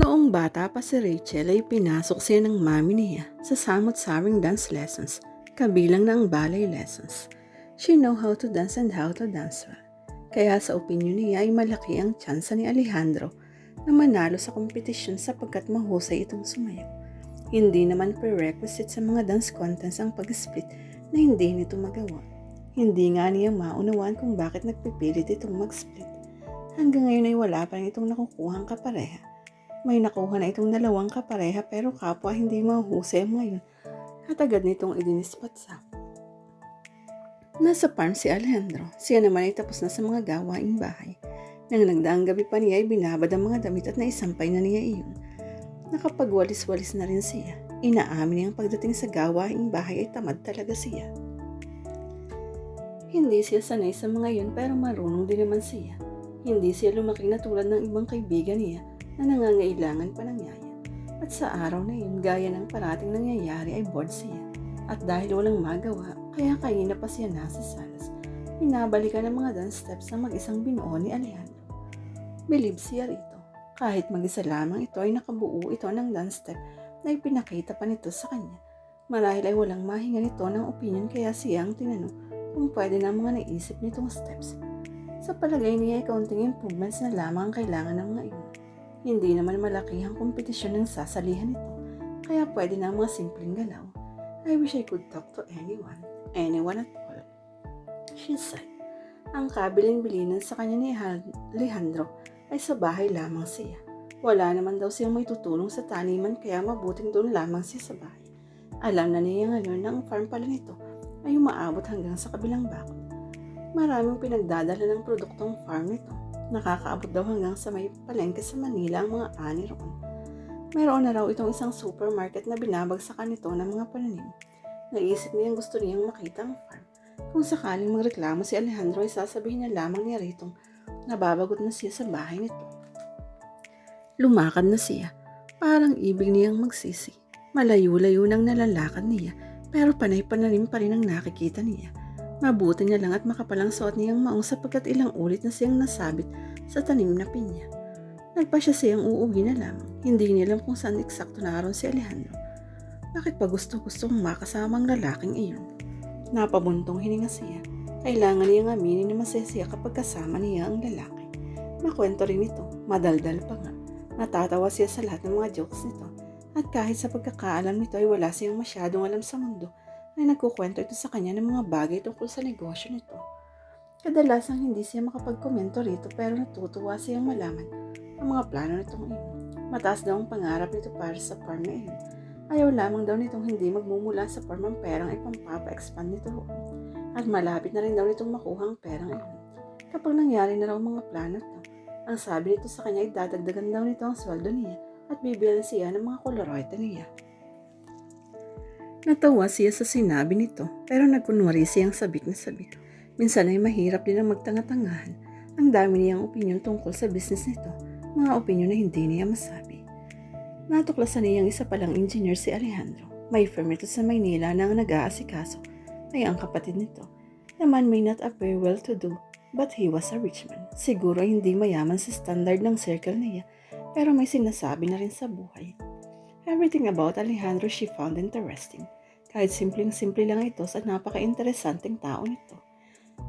Noong bata pa si Rachel ay pinasok siya ng mami niya sa samot-saring dance lessons, kabilang na ang ballet lessons. She know how to dance and how to dance well. Kaya sa opinion niya ay malaki ang tsansa ni Alejandro na manalo sa kompetisyon sapagkat mahusay itong sumayaw. Hindi naman prerequisite sa mga dance contests ang pag-split na hindi nito magawa. Hindi nga niya maunawaan kung bakit nagpipilit itong mag-split. Hanggang ngayon ay wala pa rin itong nakukuhang kapareha. May nakuha na itong dalawang kapareha pero kapwa hindi mahusay ngayon at agad nitong idinispatsa. Nasa farm si Alejandro. Siya naman ay tapos na sa mga gawaing bahay. Nang nagdaang gabi pa niya ay binabad ang mga damit at naisampay na niya iyon. Nakapagwalis-walis na rin siya. Inaamin niyang pagdating sa gawaing bahay ay tamad talaga siya. Hindi siya sanay sa mga yun pero marunong din naman siya. Hindi siya lumaki na tulad ng ibang kaibigan niya na nangangailangan pa ng yaya. At sa araw na yun, gaya ng parating nangyayari ay bored siya. At dahil walang magawa, kaya kanina pa siya nasa salas. Pinabalikan ng mga dance steps ng mag-isang binuo ni Alejandro. Believe siya rito. Kahit mag-isa lamang ito ay nakabuo ito ng dance step na ipinakita pa nito sa kanya. Marahil ay walang mahinga nito ng opinion kaya siya ang tinanong kung pwede na mga naisip nitong steps. Sa palagay niya ay kaunting improvements na lamang ang kailangan ng mga iyon. Hindi naman malaki ang kompetisyon ng sasalihan nito, kaya pwede na ang mga simpleng galaw. I wish I could talk to anyone, anyone at all. She said. Ang kabiling-bilinan sa kanya ni Alejandro ay sa bahay lamang siya. Wala naman daw siyang may tutulong sa taniman kaya mabuting doon lamang siya sa bahay. Alam na niya ngayon na ang farm pala nito ay umaabot hanggang sa kabilang bakod. Maraming pinagdadala ng produktong farm nito. Nakakaabot daw hanggang sa may palengke sa Manila ang mga ani roon. Meron na raw itong isang supermarket na binabagsakan nito ng mga pananim. Naisip niyang gusto niyang makita ang farm. Kung sakaling magreklamo si Alejandro ay sasabihin niya lamang niya ritong nababagot na siya sa bahay nito. Lumakad na siya. Parang ibig niyang magsisi. Malayo-layo nang nalalakad niya pero panay-pananim pa rin ang nakikita niya. Mabuti niya lang at makapalang suot niyang maong sapagkat ilang ulit na siyang nasabit sa tanim na pinya. Nagpa siya siyang uuwi na lamang. Hindi niya alam kung saan eksakto naroon si Alejandro. Bakit pa gusto-gustong makasamang lalaking iyon? Napabuntong hininga siya. Kailangan niyang aminin na masaya siya kapag kasama niya ang lalaki. Makwento rin ito. Madaldal pa nga. Natatawa siya sa lahat ng mga jokes nito. At kahit sa pagkakaalam nito ay wala siyang masyadong alam sa mundo, ay nagkukwento ito sa kanya ng mga bagay tungkol sa negosyo nito. Kadalasang hindi siya makapagkomento rito pero natutuwa siyang malaman ang mga plano nitong iyon. Mataas daw ang pangarap nito para sa farm iyon. Ayaw lamang daw nitong hindi magmumula sa farm ang perang ipampapa-expand nito. At malapit na rin daw nitong makuha ang perang iyon. Kapag nangyari na raw ang mga plano ito, ang sabi nito sa kanya ay dadagdagan daw nito ang sweldo niya at bibilan siya ng mga koloroide niya. Natawa siya sa sinabi nito pero nagkunwari siyang sabik na sabik. Minsan ay mahirap din ang magtanga-tangahan. Ang dami niyang opinion tungkol sa business nito, mga opinion na hindi niya masabi. Natuklasan niyang isa palang engineer si Alejandro. May firm ito sa Maynila na ang nag-aasikaso ay ang kapatid nito. The man may not appear well-to-do but he was a rich man. Siguro hindi mayaman sa standard ng circle niya pero may sinasabi na rin sa buhay. Everything about Alejandro she found interesting. Kahit simpleng-simple lang ito sa napaka-interesanteng tao nito.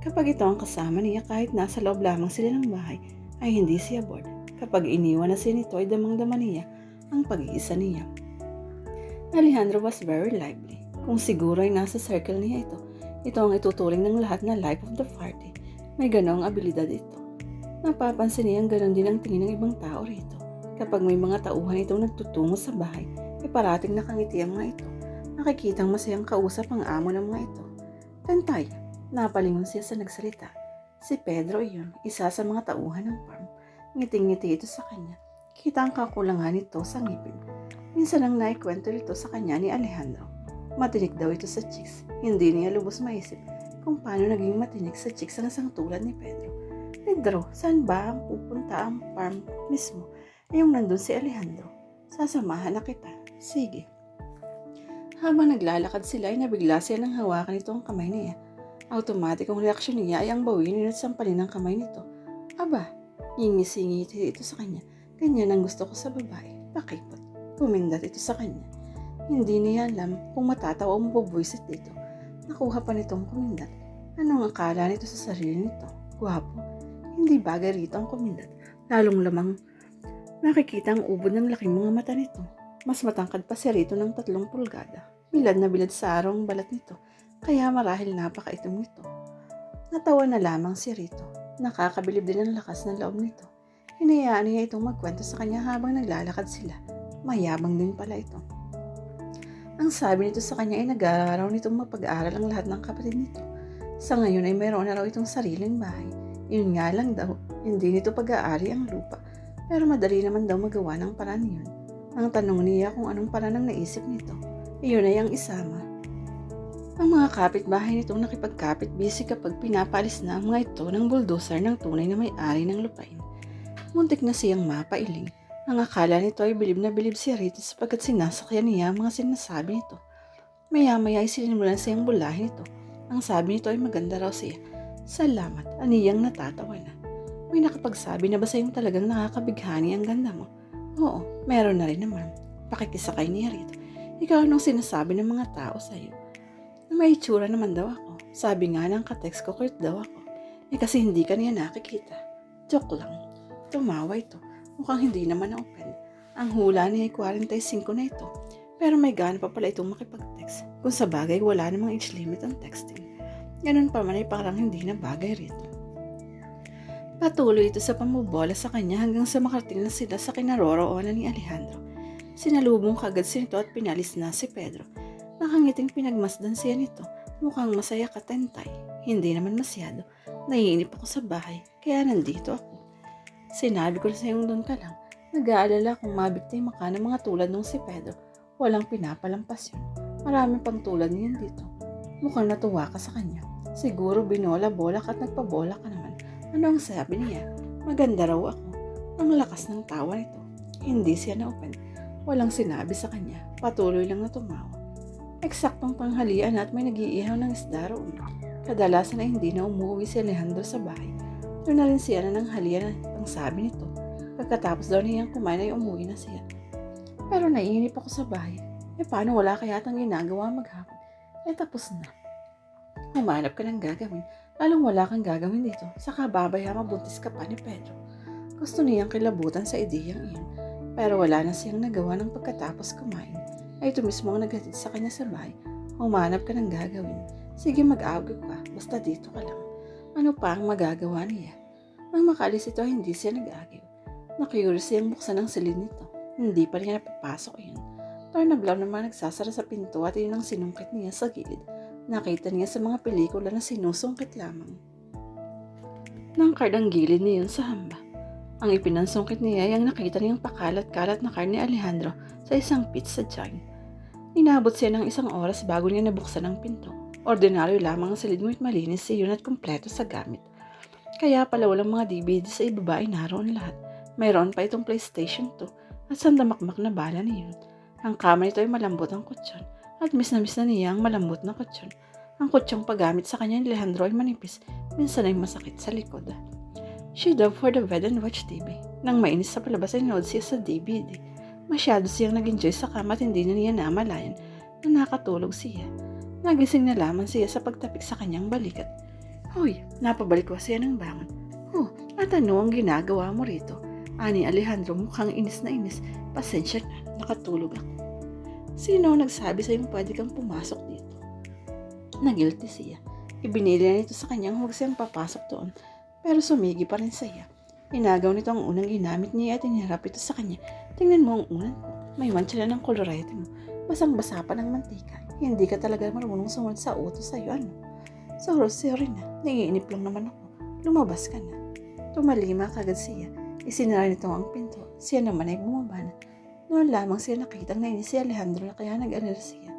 Kapag ito ang kasama niya kahit nasa loob lamang sila ng bahay, ay hindi siya bored. Kapag iniwan na siya nito ay damang-dama niya ang pag-iisa niya. Alejandro was very lively. Kung siguro ay nasa circle niya ito, ito ang ituturing ng lahat na life of the party. May ganong abilidad ito. Napapansin niyang ganon din ang tingin ng ibang tao rito. Kapag may mga tauhan itong nagtutungo sa bahay, ay parating nakangiti ang mga ito. Nakikitang masayang kausap ang amo ng mga ito. Tantay, napalingon siya sa nagsalita. Si Pedro iyon, isa sa mga tauhan ng farm. Ngiting-ngiti ito sa kanya. Kita ang kakulangan nito sa ngipin. Minsan ang naikwento nito sa kanya ni Alejandro. Matinik daw ito sa chicks. Hindi niya lubos maisip kung paano naging matinik sa chicks ang isang tulad ni Pedro. Pedro, saan ba ang pupunta ang farm mismo? Yung nandun si Alejandro. Sasamahan na kita. Sige. Habang naglalakad sila ay nabigla siya ng hawakan nito ang kamay niya. Automatic ang reaksyon niya ay ang bawin at sampalin ng kamay nito. Aba, ingisi-ngiti ito sa kanya. Ganyan ang gusto ko sa babae. Pakipot. Pumindat ito sa kanya. Hindi niya alam kung matatawa o mabubwisit dito. Nakuha pa nitong kumindat. Anong akala nito sa sarili nito? Gwapo. Hindi bagay rito ang kumindat. Lalong lamang nakikita ang ubod ng laking mga mata nito. Mas matangkad pa si Rito ng tatlong pulgada. Bilad na bilad sa araw ang balat nito. Kaya marahil napakaitim nito. Natawa na lamang si Rito. Nakakabilib din ang lakas ng loob nito. Hinayaan niya itong magkwento sa kanya habang naglalakad sila. Mayabang din pala ito. Ang sabi nito sa kanya ay nag-aaraw nitong mapag-aral ang lahat ng kapatid nito. Sa ngayon ay mayroon na raw itong sariling bahay. Yun nga lang daw, hindi nito pag-aari ang lupa. Pero madali naman daw magawa ng paraan yun. Ang tanong niya kung anong paraan ang naisip nito. Iyon ay ang isama. Ang mga kapitbahay nitong nakipagkapit busy kapag pinapalis na ang mga ito ng bulldozer ng tunay na may-ari ng lupain. Muntik na siyang mapailing. Ang akala nito ay bilib na bilib si Rito sapagkat sinasakyan niya ang mga sinasabi nito. Maya-maya ay sinimulan siyang bulahin ito. Ang sabi nito ay maganda raw siya. Salamat, aniyang natatawa na. May nakapagsabi na ba sa'yong talagang nakakabighani ang ganda mo? Oo, meron na rin naman. Pakikisakay niya rito. Ikaw anong sinasabi ng mga tao sa'yo? May itsura naman daw ako. Sabi nga ng katext ko, cute daw ako. Eh kasi hindi ka niya nakikita. Joke lang. Tumawa ito. Mukhang hindi naman na-open. Ang hula niya ay 45 na ito. Pero may gana pa pala itong makipag-text. Kung sa bagay, wala namang age limit ang texting. Ganun pa man ay parang hindi na bagay rito. Patuloy ito sa pamubola sa kanya hanggang sa makarating na sila sa kinaroroonan ni Alejandro. Sinalubong kagad si nito at pinalis na si Pedro. Nakangiting pinagmasdan siya nito. Mukhang masaya ka tentay. Hindi naman masyado. Naiinip ako sa bahay, kaya nandito ako. Sinabi ko sa iyong doon ka lang. Nag-aalala kung mabiktima ka ng mga tulad nung si Pedro. Walang pinapalampas yun. Marami pang tulad niyan dito. Mukhang natuwa ka sa kanya. Siguro binola-bola ka at nagpabola ka naman. Ano ang sabi niya? Maganda raw ako. Ang lakas ng tawa nito. Hindi siya na-open. Walang sinabi sa kanya. Patuloy lang na tumawa. Eksaktong panghalian at may nag-iihaw ng isda roon. Kadalasan ay hindi na umuwi si Alejandro sa bahay. Doon na rin siya na ng halian ang sabi nito. Pagkatapos daw niyang kumain ay umuwi na siya. Pero naiinip ako sa bahay. Eh paano wala kaya tang ginagawa maghapon? Eh tapos na. Humanap ka ng gagawin. Lalong wala kang gagawin dito. Saka babaya mabuntis ka pa ni Pedro. Gusto niyang kilabutan sa ideyang iyon. Pero wala na siyang nagawa ng pagkatapos kumain. Ay ito mismo ang naghatid sa kanya sa bahay. Humanap ka ng gagawin. Sige mag-awag ka. Basta dito ka lang. Ano pa ang magagawa niya? Nang makalis ito, hindi siya nag-agaw. Nakurious siyang buksan ang silid nito. Hindi pa niya napapasok yun. Tornablaw naman nagsasara sa pinto at yun ang sinungkit niya sa gilid. Nakita niya sa mga pelikula na sinusungkit lamang. Nang card ang gilid niyon sa hamba. Ang ipinansungkit niya ay ang nakita niyang pakalat-kalat na karne ni Alejandro sa isang pizza joint. Inabot siya ng isang oras bago niya nabuksan ang pinto. Ordinaryo lamang ang silid ngunit malinis siya at kumpleto sa gamit. Kaya pala walang mga DVD sa ibaba ay naroon lahat. Mayroon pa itong PlayStation 2 at sandamakmak na bala niyon. Ang kama nito ay malambot ang kutsyon at miss na miss na niya ang malambot na kutsyon. Ang kutsyong paggamit sa kanya ni Alejandro ay manipis, minsan ay masakit sa likod. She dove for the bed and watched TV. Nang mainis sa palabas ay nanood siya sa DVD. Masyado siyang nag-enjoy sa kama at hindi na niya namalayan na nakatulog siya. Nagising na lamang siya sa pagtapik sa kanyang balikat. Hoy, napabalik ko siya ng bangon. Oh, at ano ang ginagawa mo rito? Ani Alejandro mukhang inis na inis. Pasensya na, nakatulog ako. Sino ang nagsabi sa'yo pwede kang pumasok dito? Nagilty siya. Ibinili na nito sa kanyang huwag siyang papasok doon. Pero sumigi pa rin siya. Inagaw nito ang unang ginamit niya at inharap ito sa kanya. Tingnan mo ang unan. May mancha na ng kolorete mo. Basang-basa pa ng mantika. Hindi ka talaga marunong sumunod sa utos sa'yo, ano? Sorry, sorry na. Naiinip lang naman ako. Lumabas ka na. Tumalima kagad siya. Isinara nito ang pinto. Siya naman ay bumaba na. Noon lamang siya nakitang nainis si Alejandro na kaya nag-alala siya.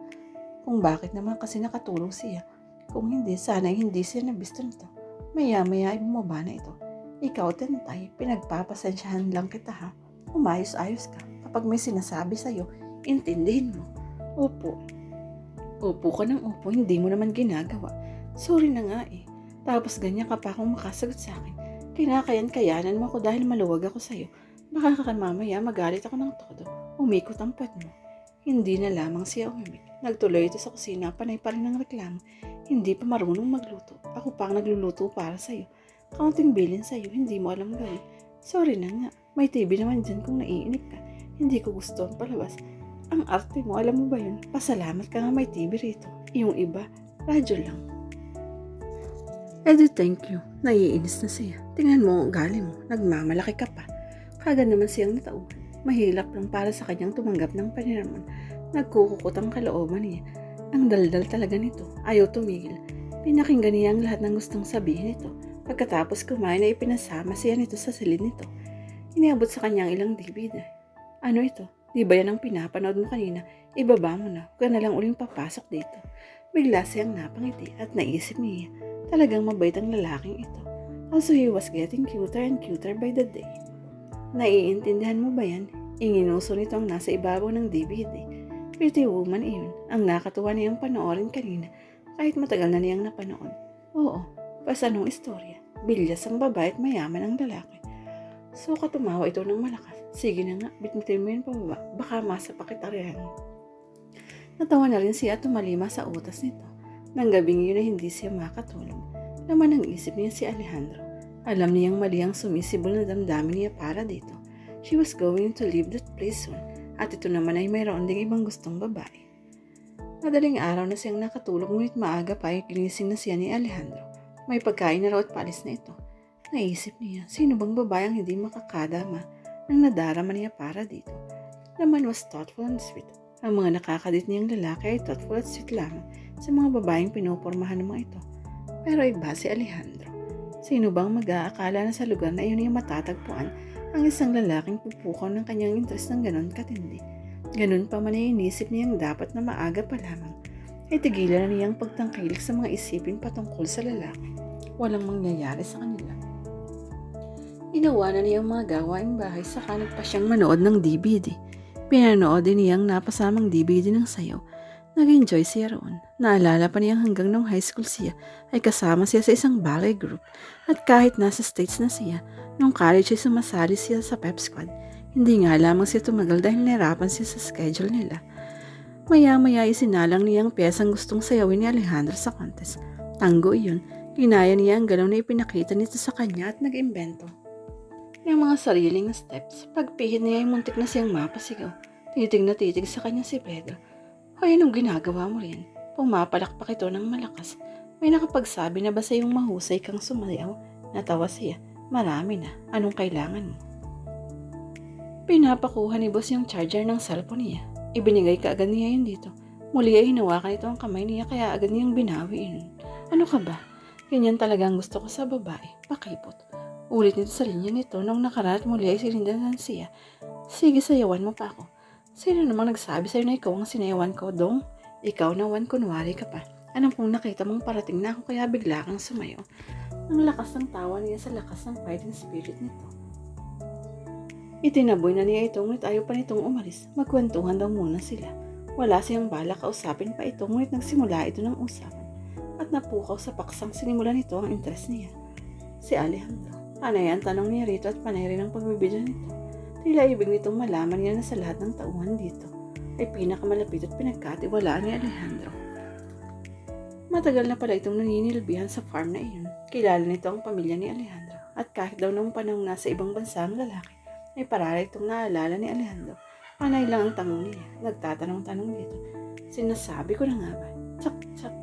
Kung bakit naman kasi nakatulog siya. Kung hindi, sana hindi siya nabisto nito. Maya-maya ay bumaba na ito. Ikaw, tentay, pinagpapasensyahan lang kita ha. Umayos-ayos ka. Kapag may sinasabi sa'yo, intindihin mo. Opo. Opo ka ng opo, hindi mo naman ginagawa. Sorry na nga eh. Tapos ganyan ka pa akong makasagot sa akin. Kinakayan-kayanan mo ako dahil maluwag ako sa'yo. Baka ka mamaya magalit ako ng todo. Umikot ang puwet mo. Hindi na lamang siya umimik. Nagtuloy ito sa kusina, panay pa rin ng reklamo. Hindi pa marunong magluto. Ako pa ang nagluluto para sa'yo. Kaunting bilin sa'yo, hindi mo alam gawin. Sorry na nga, may TV naman dyan kung naiinip ka. Hindi ko gusto ang palabas. Ang arte mo, alam mo ba yun? Pasalamat ka nga may TV rito. Yung iba, radyo lang. Eddie, thank you. Naiinis na siya. Tingnan mo ang ugali mo. Nagmamalaki ka pa. Kagad naman siyang natauhan. Mahilap lang para sa kanyang tumanggap ng paniraman. Nagkukukot ang kalooban niya. Ang daldal talaga nito. Ayaw tumigil. Pinakinggan niya ang lahat ng gustong sabihin nito. Pagkatapos kumain ay pinasama siya nito sa silid nito. Iniabot sa kanyang ilang DVD. Ano ito? Di ba yan ang pinapanood mo kanina? Ibaba mo na. Huwag ka na lang uling papasok dito. Bigla siyang napangiti at naisip niya. Talagang mabait ang lalaking ito. Also, he was getting cuter and cuter by the day. Naiintindihan mo ba yan? Inginuso nito ang nasa ibabaw ng DVD. Pretty woman iyon. Ang nakatuwa niyang panoorin kanina kahit matagal na niyang napanood. Oo, basta anong istorya. Bilyas ang babae at mayaman ang lalaki. So katumawa ito ng malakas. Sige na nga, bitbitin mo yun pababa. Baka masapakit arihan. Natawa na rin siya at tumalima sa utas nito. Nang gabing yun ay hindi siya makatulog. Laman ang isip niya si Alejandro. Alam niyang mali ang sumisibol na damdamin niya para dito. She was going to leave that place soon. At ito naman ay mayroon ding ibang gustong babae. Madaling araw na siyang nakatulog ngunit maaga pa ay ginising na siya ni Alejandro. May pagkain na raw at palis na ito. Naisip niya, sino bang babae hindi makakadama nang nadarama niya para dito? Naman was thoughtful and sweet. Ang mga nakakadit niyang lalaki ay thoughtful at sweet lamang sa mga babaeng pinupormahan ng mga ito. Pero iba si Alejandro. Sino bang mag-aakala na sa lugar na iyon ay matatagpuan ang isang lalaking pupukaw ng kanyang interes ng ganon katindi? Ganun pa man ay inisip niyang dapat na maaga pa lamang ay tigilan na niyang pagtangkilik sa mga isipin patungkol sa lalaki. Walang mangyayari sa kanila. Ginawa na niyang mga gawaing bahay saka nagpa siyang manood ng DVD. Pinanood din niyang napasamang DVD ng sayaw. Nag-enjoy siya roon. Naalala pa niyang hanggang nung high school siya ay kasama siya sa isang ballet group. At kahit nasa States na siya, nung college ay sumasali siya sa pep squad. Hindi nga lamang siya tumagal dahil nahirapan siya sa schedule nila. Maya-maya isinalang niya ang piyesang gustong sayawin ni Alejandro sa contest. Tango iyon. Ginaya niya ang galaw na ipinakita nito sa kanya at nag-imbento. Yung mga sariling steps, pagpihit niya ay muntik na siyang mapasigaw. Titig na titig sa kanya si Pedro. Hoy, anong ginagawa mo rin? Pumapalakpak ito ng malakas. May nakapagsabi na ba sa iyong mahusay kang sumayaw? Natawa siya. Marami na. Anong kailangan mo? Pinapakuha ni boss yung charger ng cellphone niya. Ibinigay ka agad niya yun dito. Muli ay hinawakan ito ang kamay niya kaya agad niyang binawi. Ano ka ba? Ganyan talaga ang gusto ko sa babae. Pakipot. Ulit nito sa linya nito nung nakarat muli ay silindahan siya. Sige, sayawan mo pa ako. Sino namang nagsabi sa'yo na ikaw ang sinayawan ko, Dong? Ikaw naman kunwari ka pa. Anong kung nakita mong parating na ako kaya bigla kang sumayo? Ang lakas ng tawa niya sa lakas ng fighting spirit nito. Itinaboy na niya ito ngunit ayaw pa nitong umalis. Magkwentuhan daw muna sila. Wala siyang balak kausapin pa ito ngunit nagsimula ito ng usapan. At napukaw sa paksang sinimula nito ang interes niya. Si Alejandro. Panay ang tanong niya rito at panay rin ang pagbibidyo nito. Tila ibig nitong malaman niya na sa lahat ng tauhan dito ay pinakamalapit at pinagkatiwalaan ni Alejandro. Matagal na pala itong naninilbihan sa farm na iyon. Kilala nito ang pamilya ni Alejandro. At kahit daw nung panahon nasa ibang bansa ang lalaki, ay parara itong naalala ni Alejandro. Panay lang ang tanong niya. Nagtatanong-tanong dito. Sinasabi ko na nga ba? Tsak, tsak.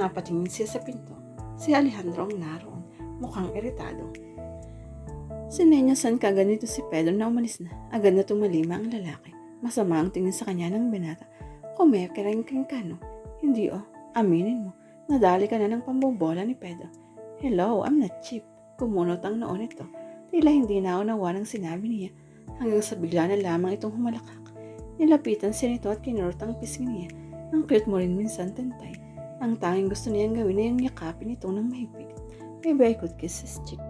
Napatingin siya sa pinto. Si Alejandro ang naroon. Mukhang iritado. Sinenyasan ka ganito si Pedro na umalis na. Agad na tumalima ang lalaki. Masama ang tingin sa kanya ng binata. Kumekerengkeng ka no? Hindi oh. Aminin mo. Nadali ka na ng pambobola ni Pedro. Hello, I'm not cheap. Kumunot ang noon ito. Tila hindi na unawa ng sinabi niya. Hanggang sa bigla na lamang itong humalakak. Nilapitan siya nito at kinurot ang pisngi niya. Ang cute mo rin minsan, tentay. Ang tanging gusto niyang gawin ay yung yakapin ito ng mahigpit. Maybe I could kiss his cheek.